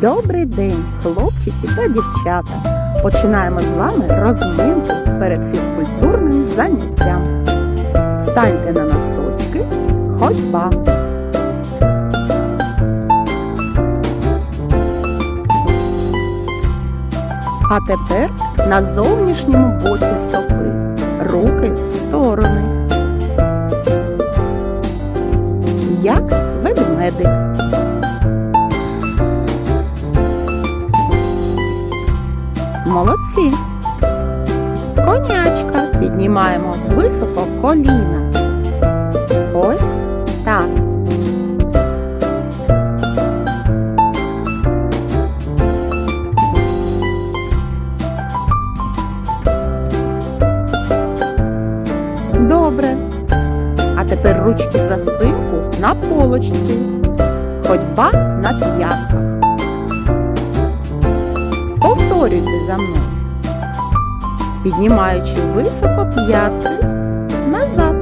Добрий день, хлопчики та дівчата. Починаємо з вами розминку перед фізкультурним заняттям. Станьте на носочки, ходьба. А тепер на зовнішньому боці стопи. Руки в сторони. Як ведмедик. Молодці. Конячка піднімаємо високо коліна. Ось так. Добре. А тепер ручки за спинку на полочці. Ходьба на п'ятках. Повторюйте за мною. Піднімаючи високо п'ятки назад.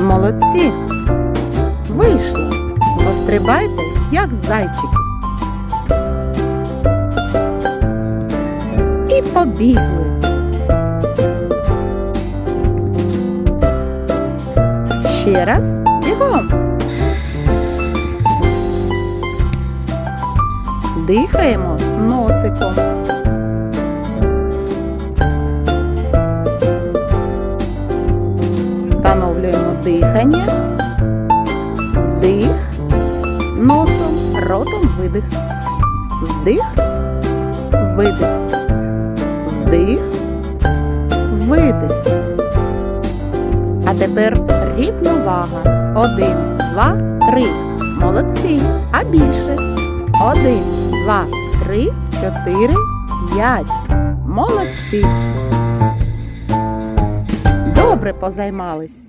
Молодці. Вийшло. Пострибайте, як зайчики. І побігли. Ще раз бігом. Дихаємо носиком. Встановлюємо дихання. Вдих. Носом, ротом видих. Вдих, видих. Вдих, видих. А тепер рівновага. Один, два, три. Молодці. А більше. Один, два, три, чотири, п'ять. Молодці. Добре позаймались.